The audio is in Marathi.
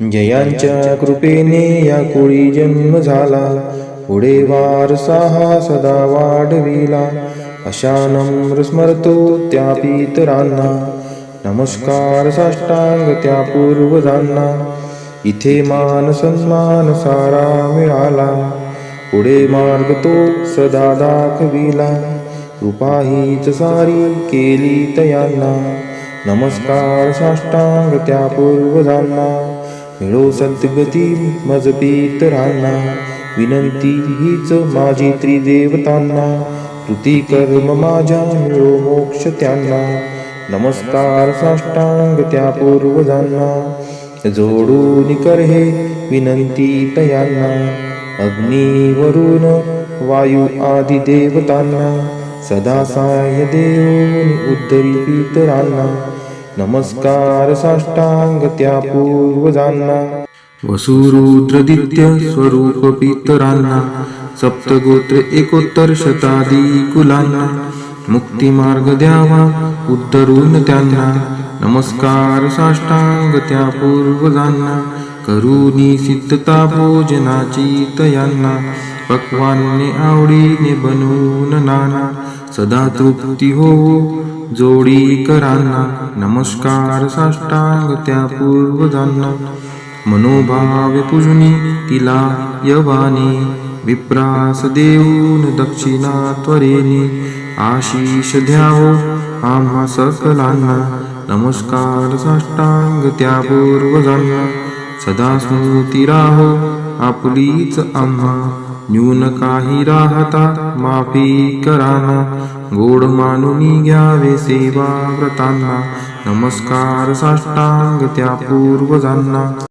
जयांच्या कृपेने या कोळी जन्म झाला. पुढे वारसा हा सदा वाढविला. अशा नम्र स्मरतो त्या पितरांना. नमस्कार साष्टांग त्या पूर्वजांना. इथे मान सन्मान सारा मिळाला. पुढे मार्ग तो सदा दाखविला. कृपा हीच सारी केली तयांना. नमस्कार साष्टांग त्या पूर्वजांना. मिळो संतगती मज पितरांना. विनंती हीच माझी त्रिदेवतांना. कृती कर्म माझ्या मिळो मोक्ष त्यांना. नमस्कार साष्टांग त्या पूर्वजांना. जोडून कर हे विनंती तयांना. अग्निवरून वायू आदी देवतांना. सदा साय देऊन उद्धरी पितरांना. नमस्कार साष्टांग त्या पूर्वजांना वसुरुद्रदित्य स्वरूप पितरांना सप्तगोत्र एकोत्तर शतादी कुलांना मुक्ती मार्ग द्यावा उद्धरून त्यांना नमस्कार साष्टांग त्या पूर्वजांना करुणी सिद्धता भोजनाची तयांना पक्वान्ने आवडीने बनवून नाना सदा तृप्ती हो जोडी करांना. नमस्कार साष्टांग त्या पूर्वजांना. मनोभावे पूजनी तिला यवाने विप्रास देऊन दक्षिणा त्वरेने. आशिष द्यावो आम्हा सकलांना. नमस्कार साष्टांग त्या पूर्वजांना. सदा स्मृती राहो आपलीच आम्हा. न्यून काही राहता माफी कराना. गोड मानुनी घ्यावे सेवा व्रतांना नमस्कार साष्टांग त्या पूर्वजांना.